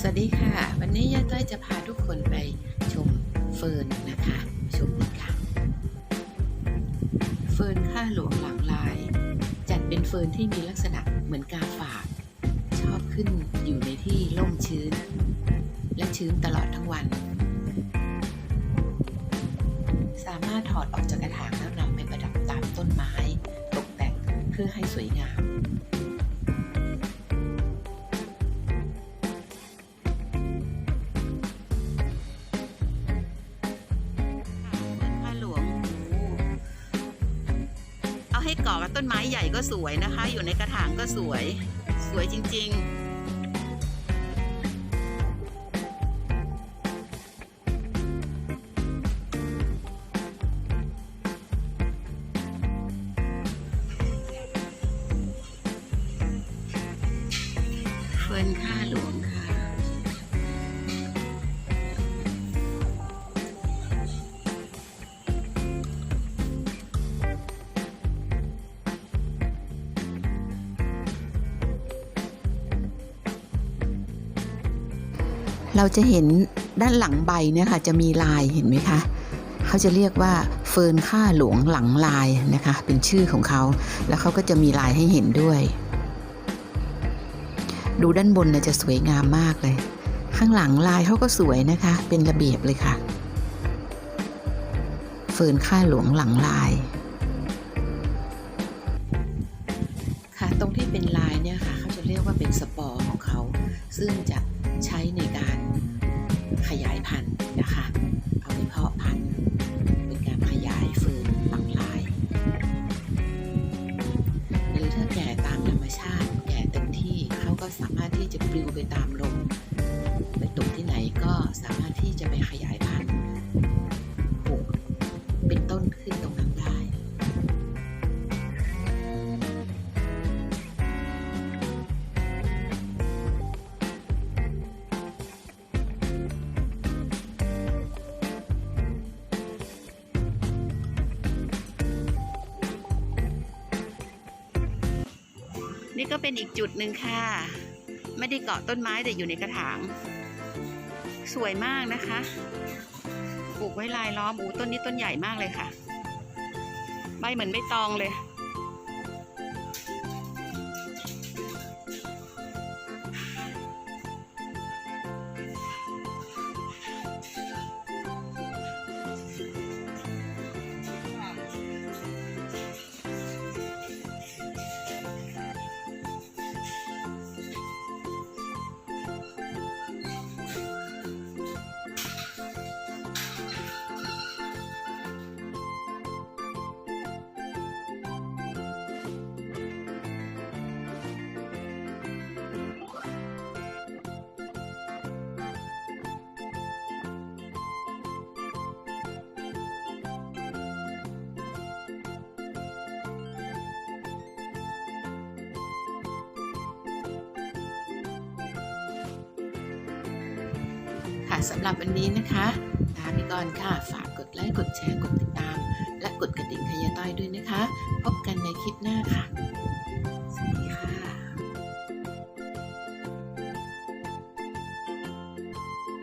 สวัสดีค่ะ วันนี้ย่าต้อยจะพาทุกคนไปชมเฟิร์นนะคะ ชมกันค่ะ เฟิร์นข้าหลวงหลังลาย จัดเป็นเฟิร์นที่มีลักษณะเหมือนกาฝาก ชอบขึ้นอยู่ในที่ร่มชื้น และชื้นตลอดทั้งวัน สามารถถอดออกจากกระถางแล้วนำไปประดับตามต้นไม้ ตกแต่งเพื่อให้สวยงาม ให้เกาะกับต้นไม้ใหญ่ก็สวยนะคะ อยู่ในกระถางก็สวย สวยจริงเฟินข้าหลวง เราจะเห็นด้านหลังใบเนี่ยค่ะจะมีลายเห็นไหมคะเขาจะเรียกว่าเฟิร์นข้าหลวงหลังลายนะคะ เป็นชื่อของเขา แล้วเขาก็จะมีลายให้เห็นด้วย ดูด้านบนเนี่ยจะสวยงามมากเลย ข้างหลังลายเขาก็สวยนะคะ เป็นระเบียบเลยค่ะ เฟิร์นข้าหลวงหลังลาย ค่ะตรงที่เป็นลายเนี่ยค่ะเขาจะเรียกว่าเป็นสปอร์ของเขา ซึ่งจะใช้ใน พันธุ์นะคะ เอาไปเพาะพันธุ์เป็นการขยายฟื้นหลังลาย หรือถ้าแก่ตามธรรมชาติ แก่เต็มที่เขาก็สามารถที่จะปลิวไปตาม นี่ก็เป็นอีกจุดหนึ่งค่ะ ไม่ได้เกาะต้นไม้แต่อยู่ในกระถาง สวยมากนะคะ ปลูกไว้ลายล้อมอูต้นนี้ต้นใหญ่มากเลยค่ะ ใบเหมือนใบตองเลย ค่ะสำหรับวันนี้นะคะลาไปก่อนค่ะ ฝากกดไลค์ กดแชร์ กดติดตาม และกดกระดิ่งขยะต้อยด้วยนะคะ พบกันในคลิปหน้าค่ะ สวัสดีค่ะ